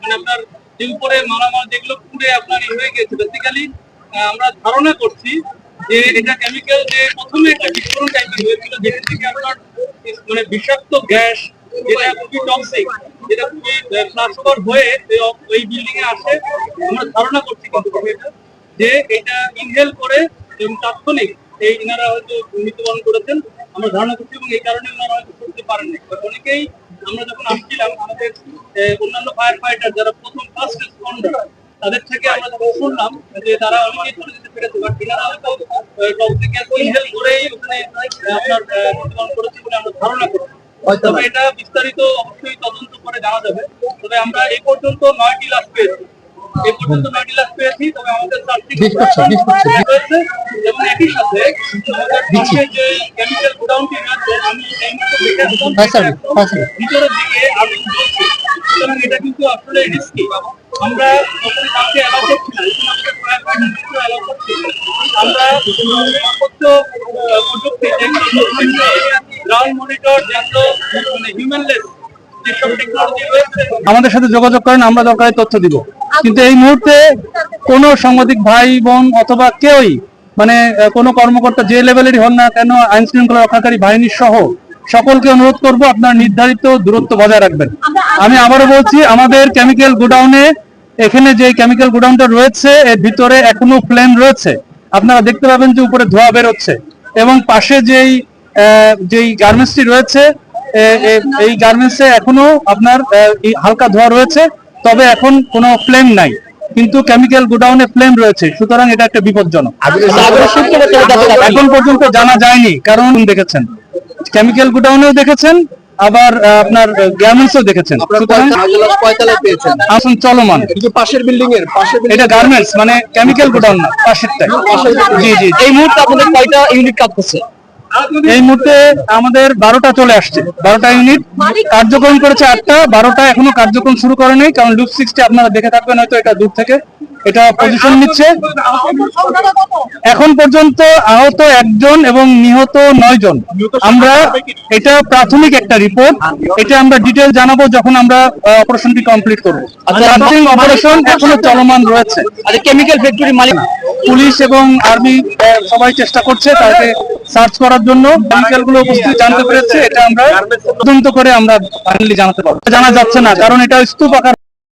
মানে আপনার উপরে মালামাল যেগুলো পুড়ে আপনার হয়ে গেছে বেসিক্যালি আমরা ধারণা করছি যে এটা কেমিক্যাল যে প্রথমে বিস্ফোরণ টাইপের হয়েছিল, যেখান থেকে আপনার মানে বিষাক্ত গ্যাস, যেটা খুবই টক্সিক যেটা খুবই হয়ে ওই বিল্ডিং এ আসে, আমরা ধারণা করছি কিন্তু এটা, যে এটা ইনহেল করে তাৎক্ষণিক এই ইনারা হয়তো মৃত্যুবরণ করেছেন, আমরা ধারণা করছি এবং এই কারণে ওনারা হয়তো করতে পারেননি। অনেকেই আমরা যখন আসছিলাম আমাদের অন্যান্য ফায়ার ফাইটার যারা প্রথম ফার্স্ট রেসপন্ডার তাদের থেকে আমরা যখন শুনলাম যে তারা অনেকেই চলে যেতে পেরেছে বাট এনারা হয়তো টক্সিক গ্যাস ইনহেল করেই ওখানে আপনার আহ, করেছে বলে আমরা ধারণা করছি তবে এটা বিস্তারিত অবশ্যই তদন্ত করে জানা যাবে। তবে আমরা এই পর্যন্ত নয়টি লাশ পেয়েছি। এই পর্যন্ত নয়টি লাশ পেয়েছি তবে আমাদের চারটি। রয়েছে এবং একই সাথে আমাদের পাশে যে কেমিক্যাল গোডাউনটি রয়েছে আমি এই মুহূর্তে দেখে আসলাম স্যার, স্যার। ভিতরের দিকে আগুন জ্বলছে সুতরাং এটা কিন্তু আসলে রিস্কি আমরা যখন কাউকে অ্যালাউ করছি না অ্যালাউ করছি। আমরা সর্বোচ্চ প্রযুক্তি যেগুলো গ্রাউন্ড মনিটর যেগুলো মানে হিউম্যানলেস যেসব টেকনোলজি রয়েছে আমাদের সাথে যোগাযোগ করেন আমরা দরকারি তথ্য দিব। কিন্তু এই মুহূর্তে কোন সাংবাদিক ভাই বোন অথবা কেউই মানে কোনো কর্মকর্তা যে লেভেলেরই হন না কেন আইন শৃঙ্খলা রক্ষাকারী বাহিনীর সহ সকলকে অনুরোধ করব আপনার নির্ধারিত দূরত্ব বজায় রাখবেন। আমি আবারও বলছি আমাদের কেমিক্যাল গোডাউনে এখানে যে কেমিক্যাল গোডাউনটা রয়েছে এর ভিতরে এখনও ফ্লেম রয়েছে। আপনারা দেখতে পাবেন যে উপরে ধোঁয়া বেরোচ্ছে এবং পাশে যেই যেই গার্মেন্টসটি রয়েছে এই গার্মেন্টসে এখনও আপনার হালকা ধোঁয়া রয়েছে তবে এখন কোনো ফ্লেম নাই। কিন্তু কেমিক্যাল গোডাউনে ফ্লেম রয়েছে। সুতরাং এটা একটা বিপজ্জনক। এখন পর্যন্ত জানা যায়নি কারণ দেখেছেন। কেমিক্যাল গোডাউনেও দেখেছেন আবার আপনার গার্মেন্টসও দেখেছেন। আসুন চলমান। পাশের বিল্ডিং এর পাশের এটা গার্মেন্টস মানে কেমিক্যাল গোডাউন না পাশেরটাই। জি জি এই মুহূর্তে আপনাদের কয়টা ইউনিট কাজ করছে এই মুহূর্তে আমাদের বারোটা চলে আসছে। বারোটা ইউনিট কার্যক্রম করেছে আটটা বারোটা এখনও কার্যক্রম শুরু করে নাই কারণ লুপ সিক্সটি আপনারা দেখে থাকবেন হয়তো এটা দূর থেকে। এটা পজিশন নিচ্ছে। এখন পর্যন্ত আহত একজন এবং নিহত নয় জন আমরা এটা প্রাথমিক একটা রিপোর্ট এটা আমরা ডিটেল জানাব যখন আমরা অপারেশনটি কমপ্লিট করব। অপারেশন এখনও চলমান রয়েছে। আচ্ছা কেমিক্যাল ফ্যাক্টরি মালিক। পুলিশ এবং আর্মি সবাই চেষ্টা করছে তাকে সার্চ করার জন্যগুলো উপস্থিত জানতে পেরেছে এটা আমরা তদন্ত করে আমরা ফাইনালি জানাতে পারব। জানা যাচ্ছে না কারণ এটা স্তূপ আকার